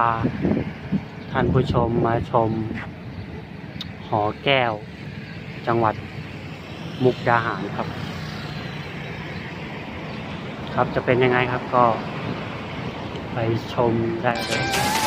าท่านผู้ชมมาชม หอแก้ว จังหวัดมุกดาหารครับ ครับจะเป็นยังไงครับก็ไปชมได้เลย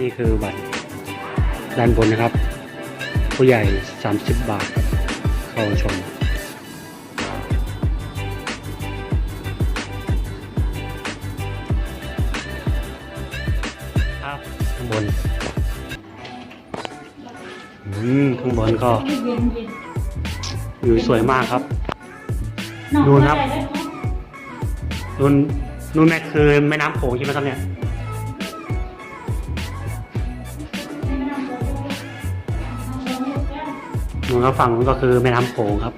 นี่คือบัตรด้านบนนะครับ ผู้ใหญ่ 30 บาทครับเข้าชม ครับข้างบน อืม ข้างบนก็วิวสวยมากครับ ดูครับนู่นนู่นแม่คือแม่น้ำโขงใช่ไหมครับเนี่ย นู่นก็ฝั่งนู้นก็คือแม่น้ำโขงครับ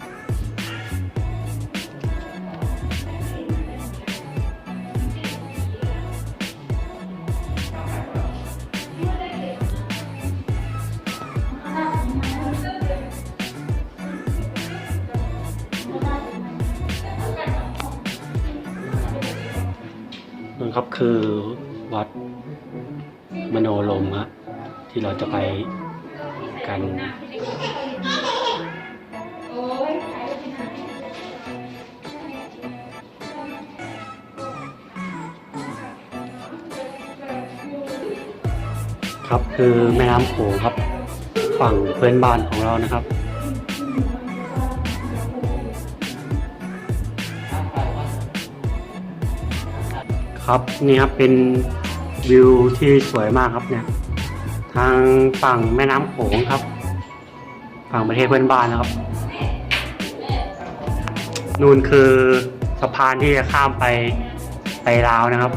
นั่นครับคือวัดมโนลมฮะที่เราจะไปกัน ครับคือแม่น้ำโขงครับ ฝั่งเพื่อนบ้านของเรานะครับครับนี่ครับเป็นวิวที่สวยมากครับเนี่ย ทางฝั่งแม่น้ำโขงครับ ฝั่งประเทศเพื่อนบ้านนะครับ นู่นคือสะพานที่จะข้ามไปไปลาวนะครับ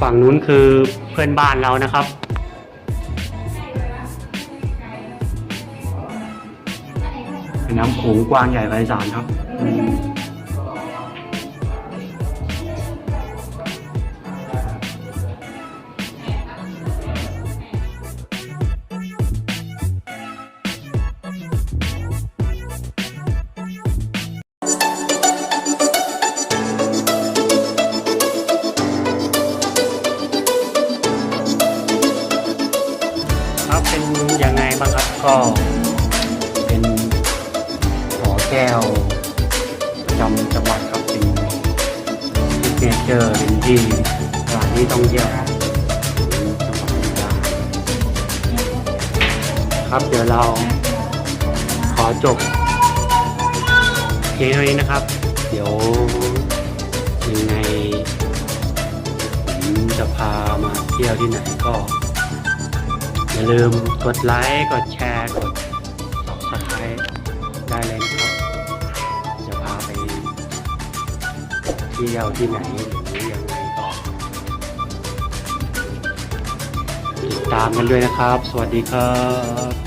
ฝั่งนู้นคือเพื่อนบ้านเรานะครับเป็นน้ำโขงกว้างใหญ่ไพศาลครับอืมครับ แก้วประจำจังหวัดครับเป็นซิกเนเจอร์เป็นที่สถานที่ท่องเที่ยวจังหวัดอุดรครับเดี๋ยวเราขอจบเพียงเท่านี้นะครับ เดี๋ยวยังไงผมจะพามาเที่ยวที่ไหนก็ อย่าลืมกดไลค์ กดแชร์ กด subscribe ได้เลย เที่ยวที่ไหนหรือยังไงก็ติดตามกันด้วยนะครับ สวัสดีครับ